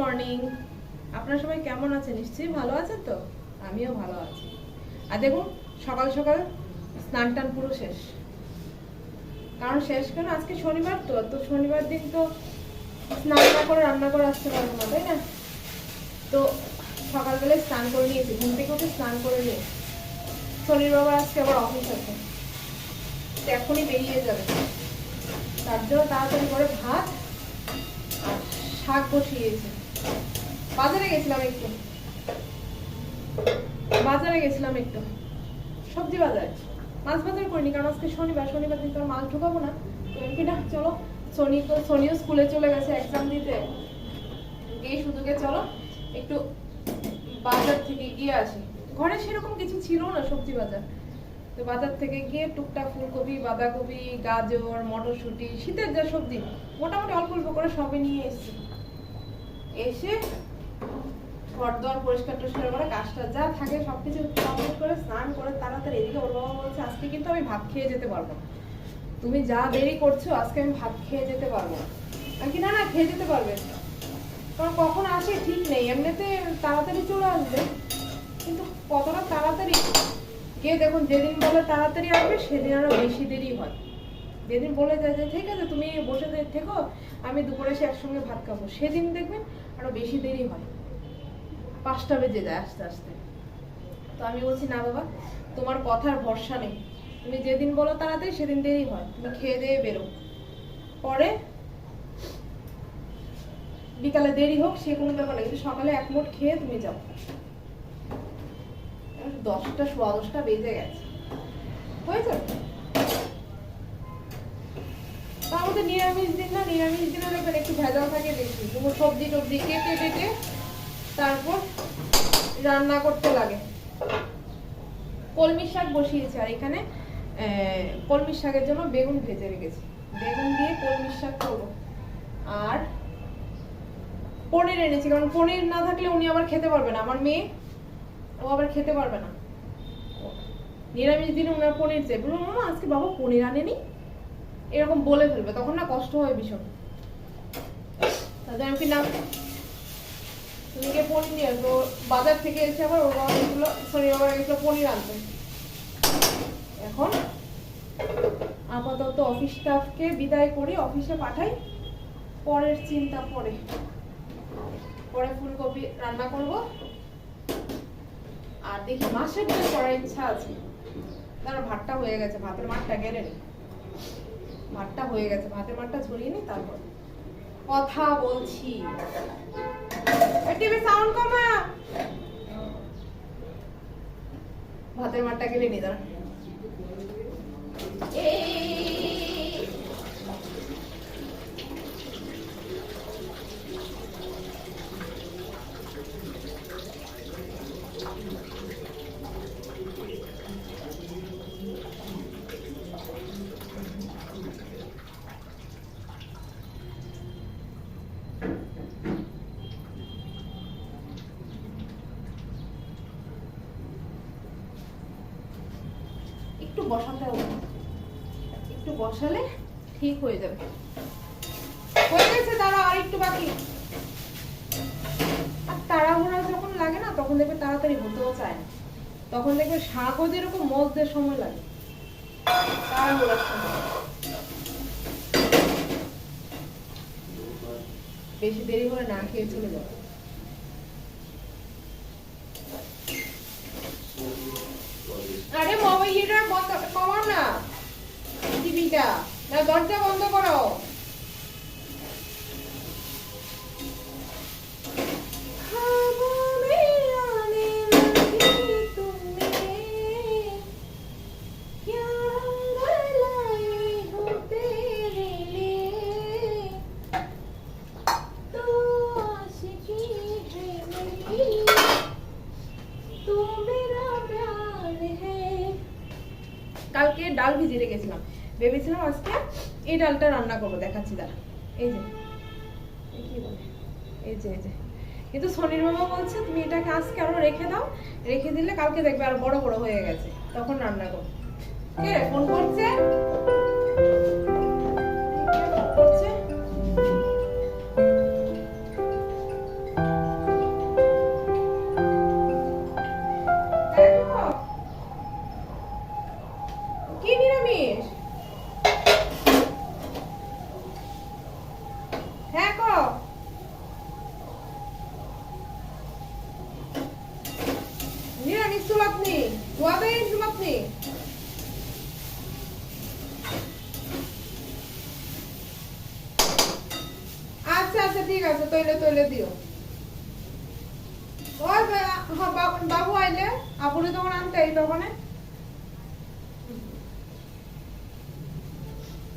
Morning আপনারা সবাই কেমন আছেন? নিশ্চয়ই ভালো আছেন তো? আমিও ভালো আছি। আর দেখুন, সকাল সকাল স্নান টান পুরো শেষ। কারণ শেষ কেন? আজকে শনিবার তো তো শনিবার দিন তো স্নান না করে, রান্না করে আসতে পারব না, তাই না? তো সকালবেলায় স্নান করে নিয়েছি, ঘুম থেকে উঠে স্নান করে নিয়ে। শনির বাবা আজকে আবার অফিস আছে। তো এখনই বেরিয়ে যাবে। তার জন্য তাড়াতাড়ি করে ভাত আর শাক বসিয়েছি। বাজারে গেছিলাম একটু। বাজারে গেছিলাম একটু। সবজি মাছ বাজার করিনি, কারণ আজকে শনিবার শনিবার দিন তো ঢুকাবো না। চলো সোনি সোনিও স্কুলে চলে গেছে এক্সাম দিতে। গিয়ে চলো, একটু বাজার থেকে গিয়ে আসি। ঘরে সেরকম কিছু ছিল না সবজি বাজার। তো বাজার থেকে গিয়ে টুকটাক ফুলকপি, বাঁধাকপি, গাজর, মটরশুঁটি, শীতের যা সবজি, মোটামুটি অল্প অল্প করে সবই নিয়ে এসেছি। এসে ঘর দর পরিষ্কার টরিষ্কার করে কাজটা যা থাকে সবকিছু কমপ্লিট করে স্নান করে তাড়াতাড়ি এদিকে ওর বাবা বলছে, আজকে কিন্তু আমি ভাত খেয়ে যেতে পারব না। তুমি যা দেরি করছ, আজকে আমি ভাত খেয়ে যেতে পারব না। কি, না না, খেয়ে যেতে পারবে। কারণ কখন আসে ঠিক নেই, এমনিতে তাড়াতাড়ি চলে আসবে। কিন্তু কতটা তাড়াতাড়ি? গিয়ে দেখুন, যেদিন বলে তাড়াতাড়ি আসবে, সেদিন আরও বেশি দেরি হয়। যেদিন বলে যায় যে, ঠিক আছে, তুমি বসে থেকো, আমি দুপুরে এসে একসঙ্গে ভাত খাব। সেদিন দেখবেন আরও বেশি দেরি হয়। পাঁচটা বেজে যায় আস্তে আস্তে। তো আমি বলছি, না বাবা, তোমার কথার ভরসা নেই। তুমি যেদিন বলো তাড়াতাড়ি সেদিন দেরি হয়। তুমি খেয়ে দিয়ে বেরো। পরে বিকালে দেরি হোক, সে কোনো ব্যাপার না কিন্তু সকালে এক মোট খেয়ে তুমি যাও। দশটা সোয়া দশটা বেজে গেছে। হয়েছে? তার নিরামিষ দিন না নিরামিষ দিনে দেখবেন একটু ভেজাল থাকে বেশি। কোনো সবজি টবজি কেটে কেটে তারপর রান্না করতে লাগে। কলমি শাক বসিয়েছি আর এখানে আহ, কলমি শাকের জন্য বেগুন ভেজে রেখেছি। বেগুন দিয়ে কলমি শাক করব। আর পনির এনেছি কারণ পনির না থাকলে উনি আবার খেতে পারবে না। আমার মেয়ে ও আবার খেতে পারবে না। নিরামিষ দিনে ওনার পনির চাই বলব মামা আজকে বাবা পনির আনেনি? এরকম বলে ফেলবে, তখন না কষ্ট হয় ভীষণ। তাদের আমি কি না তুমি গিয়ে পনির নিয়ে বাজার থেকে এসে আবার ওর পনির এখন আপাতত বিদায় করি অফিসে পাঠাই, পরের চিন্তা পরে। পরে ফুলকপি রান্না করব। আর দেখি মাছের ডিম করার ইচ্ছা আছে। তার ভাতটা হয়ে গেছে, ভাতের মাঠটা গেলে নি। ভাতটা হয়ে গেছে, ভাতের মাঠটা ছড়িয়ে নি, তারপর কথা বলছি। সাউন্ড কমা ভাতের মাঠটা গেলে নি দাঁড়া এই একটু বসাতে হবে। একটু বসালে ঠিক হয়ে যাবে। হয়ে গেছে দাঁড়া আর একটু বাকি। আর তাড়াহুড়া যখন লাগে না, তখন দেখবে তাড়াতাড়ি হতেও চায় না। তখন দেখবে শাকও যেরকম মজতে সময় লাগে তাড়াহুড়ার সময় বেশি দেরি হলে না খেয়ে চলে যাবে আরে মোবাইলটা বন্ধ কমাও না। টিভিটা। না দরজা বন্ধ করো। কালকে ডাল ভিজিয়ে রেখেছিলাম। ভেবেছিলাম আজকে এই ডালটা রান্না করব, দেখাচ্ছি দাঁড়া। এই যে এই যে এই যে। কিন্তু সনির বাবা বলছে, তুমি এটাকে আজকে আরও রেখে দাও, রেখে দিলে কালকে দেখবে আর বড় বড় হয়ে গেছে। তখন রান্না করো কে? ফোন করছে?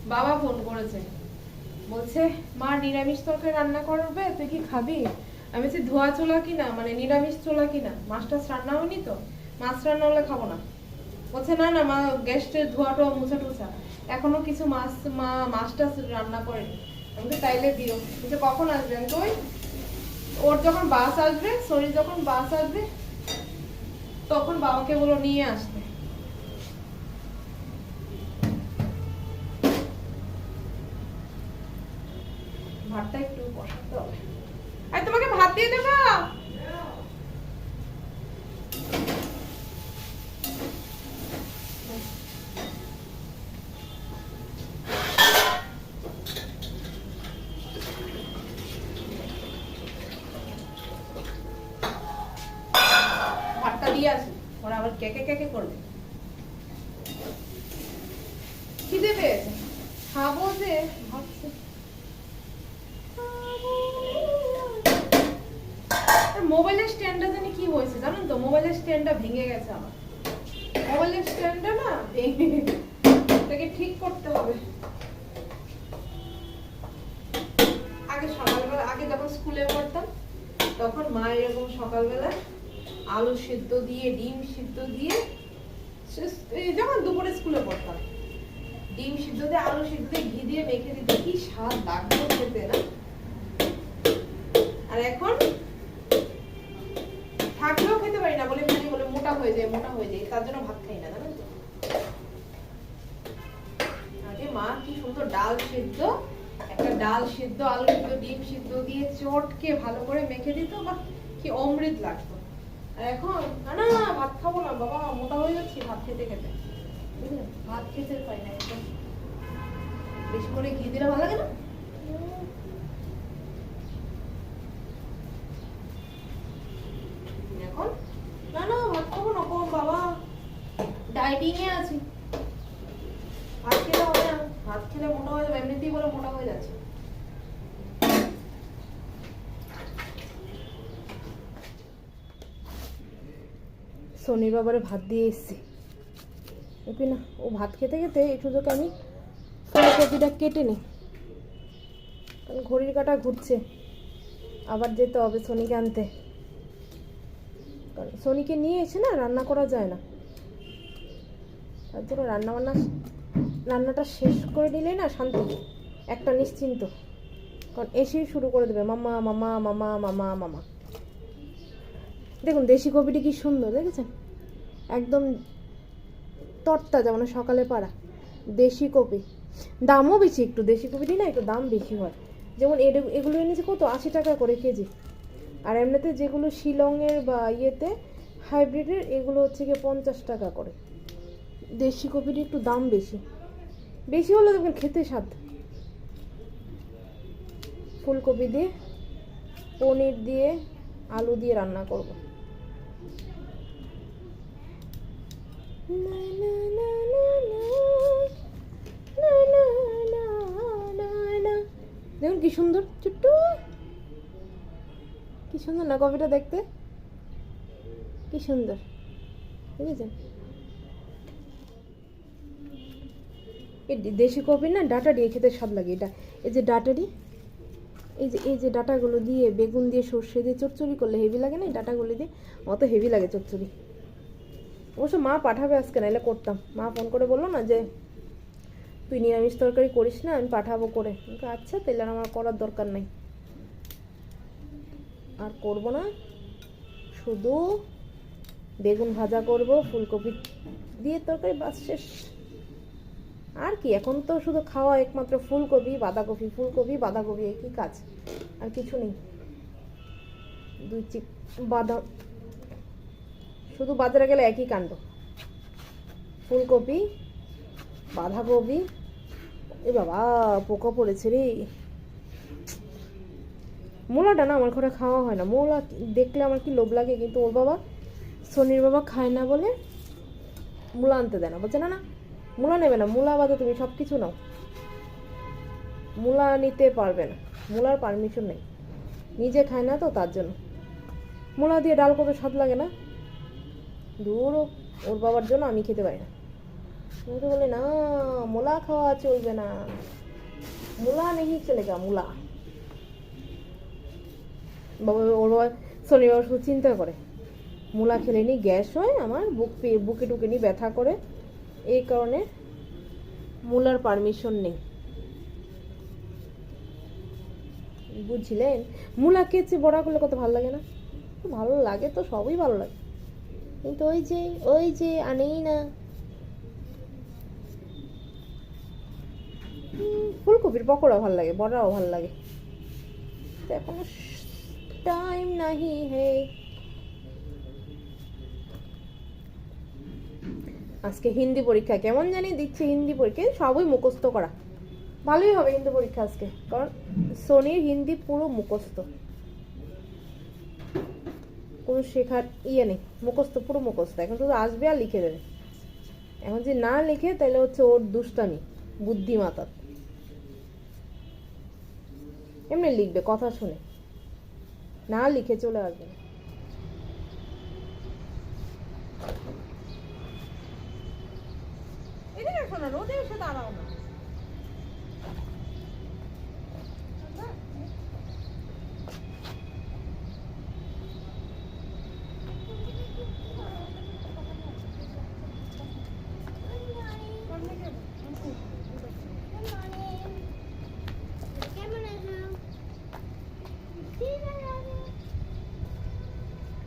বাবা ফোন করেছে। বলছে, মা, নিরামিষ তরকারি রান্না করবে? তুই কি খাবি? আমি বলছি, ধোয়া চোলা কিনা? মানে নিরামিষ চোলা কিনা? মাছ টাছ রান্না হয়নি তো? মাছ রান্না হলে খাব না। বলছে, না না, মা, গ্যাসের ধোয়াটা মুছা টুছা। এখনও কিছু মাছ, মা, মাছ টাছ রান্না করেনি। আমি তাইলে দিও। বলছে, কখন আসবেন তো ওই ওর যখন বাস আসবে, শরীর যখন বাস আসবে, তখন বাবাকে বলো নিয়ে আসতে ভাতটা একটু বসাতে হবে। আর তোমাকে ভাত দিয়ে দেবো? খাব যে ভাবছি। মোবাইলের স্ট্যান্ডটা জানি কি হয়েছে, জানেন তো? মোবাইলের স্ট্যান্ডটা ভেঙে গেছে আমার। মোবাইলের স্ট্যান্ডটা না এটাকে ঠিক করতে হবে। আগে সকালবেলা, আগে যখন স্কুলে পড়তাম, তখন মা এরকম সকালবেলা আলু সিদ্ধ দিয়ে, ডিম সিদ্ধ দিয়ে যখন দুপুরে স্কুলে পড়তাম, ডিম সিদ্ধ দিয়ে, আলু সিদ্ধ দিয়ে, ঘি দিয়ে মেখে দিতে কি স্বাদ লাগতো খেতে, না? এখন থাকলেও খেতে পারি না বলে খালি বলে মোটা হয়ে যায়, মোটা হয়ে যায়, তার জন্য ভাত খাই না জানেন তো। মা, কি সুন্দর ডাল সিদ্ধ। একটা ডাল সিদ্ধ, আলু সিদ্ধ, ডিম সিদ্ধ দিয়ে চটকে ভালো করে মেখে দিত বা কি অমৃত লাগতো। আর এখন, না না, ভাত খাব না, বাবা, মোটা হয়ে যাচ্ছি, ভাত খেতে খেতে। বুঝলেন ভাত খেতে পারি না একদম বেশি করে ঘি দিলে ভালো লাগে না? এখন না না ভাত খাব না কোন বাবা। ডাইটিং এ আছি। ভাত খেলে হবে না। ভাত খেলে মোটা হয়ে যাবে এমনিতেই বলে মোটা হয়ে যাচ্ছে। শনির বাবারে ভাত দিয়ে এসছি। এপি না ও ভাত খেতে খেতে একটু তোকে আমি ফুলকপিটা কেটে নিই কারণ ঘড়ির কাটা ঘুরছে। আবার যেতে হবে শনিকে আনতে। শনিকে নিয়ে এসে না রান্না করা যায় না। তার জন্য রান্না বান্না রান্নাটা শেষ করে নিলে না শান্তি একটা নিশ্চিন্ত। কারণ এসেই শুরু করে দেবে, মামা মামা মামা মামা মামা। দেখুন, দেশি কপিটি কি সুন্দর, দেখেছেন? একদম তরতাজা মানে সকালে পাড়া। দেশি কপি। দামও বেশি একটু, দেশি কপিটি না একটু দাম বেশি হয়। যেমন এগুলো এনেছে কত? আশি টাকা করে কেজি। আর এমনিতে যেগুলো শিলংয়ের বা ইয়েতে হাইব্রিডের, এগুলো হচ্ছে গিয়ে পঞ্চাশ টাকা করে। দেশি কপির একটু দাম বেশি। বেশি হলে দেখবেন খেতে স্বাদ। ফুলকপি দিয়ে, পনির দিয়ে, আলু দিয়ে রান্না করব। দেখুন কি সুন্দর ছোট্ট কি সুন্দর না কপিটা দেখতে? কি সুন্দর। বুঝেছেন এই দেশি কপি না, ডাটা দিয়ে খেতে স্বাদ লাগে এটা। এই যে ডাটারি এই যে এই যে ডাটাগুলো দিয়ে বেগুন দিয়ে সর্ষে দিয়ে চচ্চড়ি করলে হেভি লাগে না? এই ডাটাগুলো দিয়ে অত হেভি লাগে চচ্চড়ি। অবশ্য মা পাঠাবে আজকে না এলে করতাম। মা ফোন করে বলল না যে, তুই নিরামিষ তরকারি করিস না, আমি পাঠাবো করে। আচ্ছা তাহলে আমার করার দরকার নাই। আর করব না। শুধু বেগুন ভাজা করব, ফুলকপি দিয়ে তরকারি, বাস শেষ। আর কি, এখন তো শুধু খাওয়া একমাত্র ফুলকপি, বাঁধাকপি ফুলকপি, বাঁধাকপি একই কাজ? আর কিছু নেই। দুই চিপ বাদাম। শুধু বাজারে গেলে একই কাণ্ড। ফুলকপি, বাঁধাকপি, এ বাবা, পোকা পড়েছে রে। মূলাটা না আমার ঘরে খাওয়া হয় না। মূলা দেখলে আমার কি লোভ লাগে, কিন্তু ওর বাবা শনির বাবা খায় না বলে মূলা আনতে দেয় না। বলছে, না না, মূলা নেবে না, মূলা বাদে তুমি সব কিছু নাও। মূলা নিতে পারবে না, মূলার পারমিশন নেই। নিজে খায় না তো, তার জন্য। মূলা দিয়ে ডাল কত স্বাদ লাগে না? দূর ওর বাবার জন্য আমি খেতে পারি না। আমি তো বলে, না, মূলা খাওয়া চলবে না। মূলা নেই চলেগা মূলা। বাবা, ওর বাবা শুধু চিন্তা করে। মূলা খেলে নি, গ্যাস হয় আমার, বুক বুকে টুকে নি, ব্যথা করে। এই কারণে মূলার পারমিশন নেই। বুঝলেন? মূলা কেচে বড়া করলে কত ভালো লাগে না? ভালো লাগে তো, সবই ভালো লাগে। কিন্তু ওই যে ওই যে আনেই না। ফুলকপির পকোড়া ভালো লাগে, বড়াও ভালো লাগে। এখনও টাইম নাহি হে আজকে হিন্দি পরীক্ষা, কেমন জানি দিচ্ছে হিন্দি পরীক্ষা সবই মুখস্থ করা। ভালোই হবে হিন্দি পরীক্ষা আজকে, কারণ সোনির হিন্দি পুরো মুখস্থ। কোনো শেখার ইয়ে নেই, মুখস্থ, পুরো মুখস্থ। এখন শুধু আসবে আর লিখে দেবে। এখন যে না লিখে, তাহলে হচ্ছে ওর দুষ্টামি বুদ্ধিমাতা এমনি লিখবে, কথা শুনে। না লিখে চলে আসবে এদিকে শোনো রোদে এসে দাঁড়াও না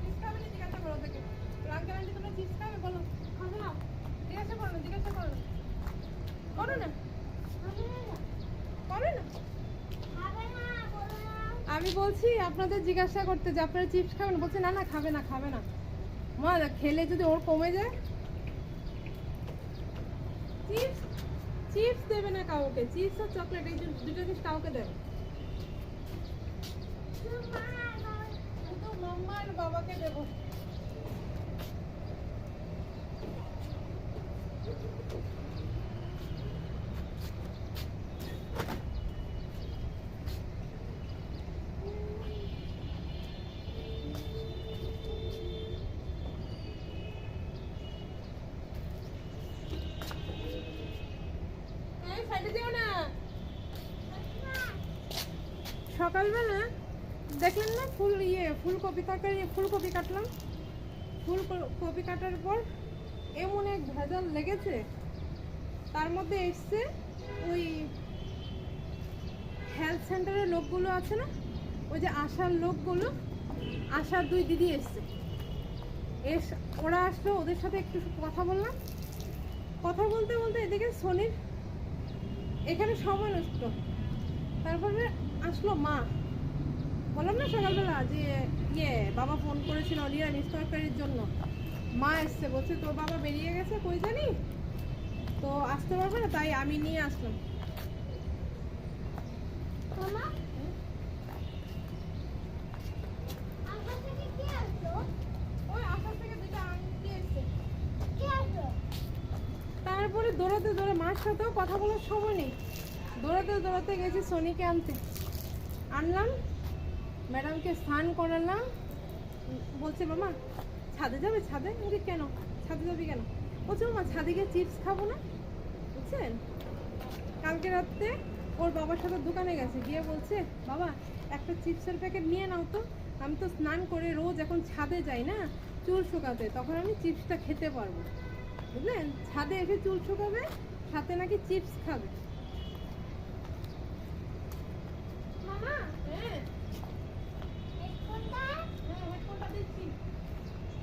চিপস খাবে না জিজ্ঞাসা করো ওদেরকে আঙ্কেল আন্টি তোমরা চিপস খাবে বলো জিজ্ঞাসা করো না জিজ্ঞাসা করো না করো না করো না আমি বলছি আপনাদের জিজ্ঞাসা করতে যে আপনারা চিপস খাবেন বলছে না না খাবে না খাবে না মা খেলে যদি ওর কমে যায় চিপস চিপস দেবে না কাউকে চিপস আর চকলেট এই দুটো জিনিস কাউকে দেবে বাবাকে দেবো এই সাইডে দিও না সকালবেলা দেখলেন না? ফুল ইয়ে ফুলকপি তরকারি ফুলকপি কাটলাম। ফুল কপি কাটার পর এমন এক ভেজাল লেগেছে, তার মধ্যে এসছে ওই হেলথ সেন্টারের লোকগুলো আছে না? ওই যে আশার লোকগুলো, আশার দুই দিদি এসছে। এস, ওরা আসলো, ওদের সাথে একটু কথা বললাম। কথা বলতে বলতে এদিকে সোনির, এখানে সময় নষ্ট। তারপরে আসলো মা। বললাম না সকালবেলা যে ইয়ে বাবা ফোন করেছিল নিরামিষ তরকারির জন্য। মা এসছে বলছে তোর বাবা বেরিয়ে গেছে কই জানি? তো আসতে পারবে না তাই আমি নিয়ে আসলাম। তারপরে দৌড়াতে দৌড়ে মার সাথেও কথা বলার সময় নেই। দৌড়াতে দৌড়াতে গেছি সোনিকে আনতে। আনলাম ম্যাডামকে স্নান করালাম বলছে, মামা, ছাদে যাবে? ছাদে? বলি, কেন? ছাদে যাবি কেন? বলছে, মামা, ছাদে গিয়ে চিপস খাব না? বুঝছেন? কালকে রাত্রে ওর বাবার সাথে দোকানে গেছে, গিয়ে বলছে, বাবা, একটা চিপসের প্যাকেট নিয়ে নাও তো। আমি তো স্নান করে রোজ এখন ছাদে যাই না, চুল শুকাতে। তখন আমি চিপসটা খেতে পারব। বুঝলেন? ছাদে এসে চুল শুকাবে, সাথে নাকি চিপস খাবে হ্যাঁ হ্যাঁ হেডফোনটা দিচ্ছি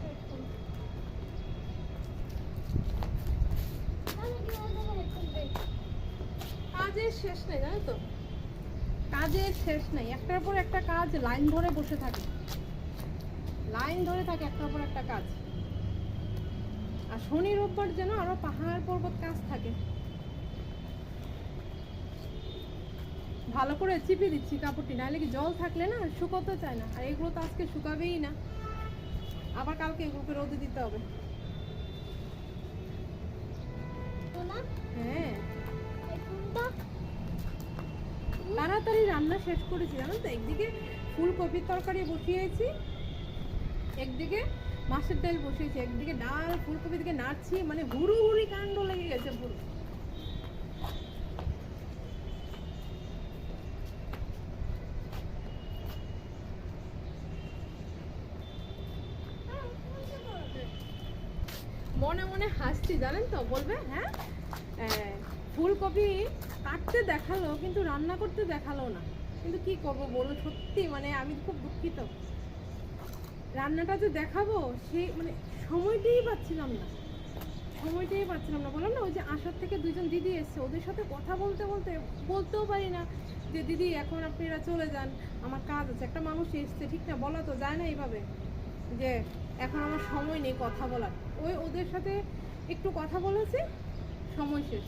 হেডফোন। কাজের শেষ নেই জানো তো? কাজের শেষ নেই। একটার পর একটা কাজ লাইন ধরে বসে থাকে। লাইন ধরে থাকে একটার পর একটা কাজ। আর শনি রোববার যেন আরও পাহাড় পর্বত কাজ থাকে। ভালো করে চিপে দিচ্ছি কাপড়টি নাহলে কি জল থাকলে না শুকোতে চায় না। আর এগুলো তো আজকে শুকাবেই না। আবার কালকে এগুলোকে রোদে দিতে হবে। হ্যাঁ। তাড়াতাড়ি রান্না শেষ করেছি, জানো তো? একদিকে ফুলকপির তরকারি বসিয়েছি, একদিকে মাছের ডাল বসিয়েছি, একদিকে ডাল, ফুলকপি দিকে নাড়ছি মানে হুড়ু হুড়ি কাণ্ড লেগে গেছে পুরো। মনে মনে হাসছি, জানেন তো? বলবে হ্যাঁ? ফুলকপি কাটতে দেখাল, কিন্তু রান্না করতে দেখাল না। কিন্তু কি করব বলো? সত্যি মানে আমি খুব দুঃখিত। রান্নাটা যে দেখাবো, সে মানে সময়টাই পাচ্ছিলাম না। সময়টাই পাচ্ছিলাম না। বললাম না, ওই যে আসার থেকে দুজন দিদি এসছে, ওদের সাথে কথা বলতে বলতে, বলতেও পারি না যে, দিদি, এখন আপনারা চলে যান, আমার কাজ আছে। একটা মানুষ এসছে, ঠিক না? বলা তো যায় না এইভাবে যে, এখন আমার সময় নেই কথা বলার। ওই ওদের সাথে একটু কথা বলেছি, সময় শেষ।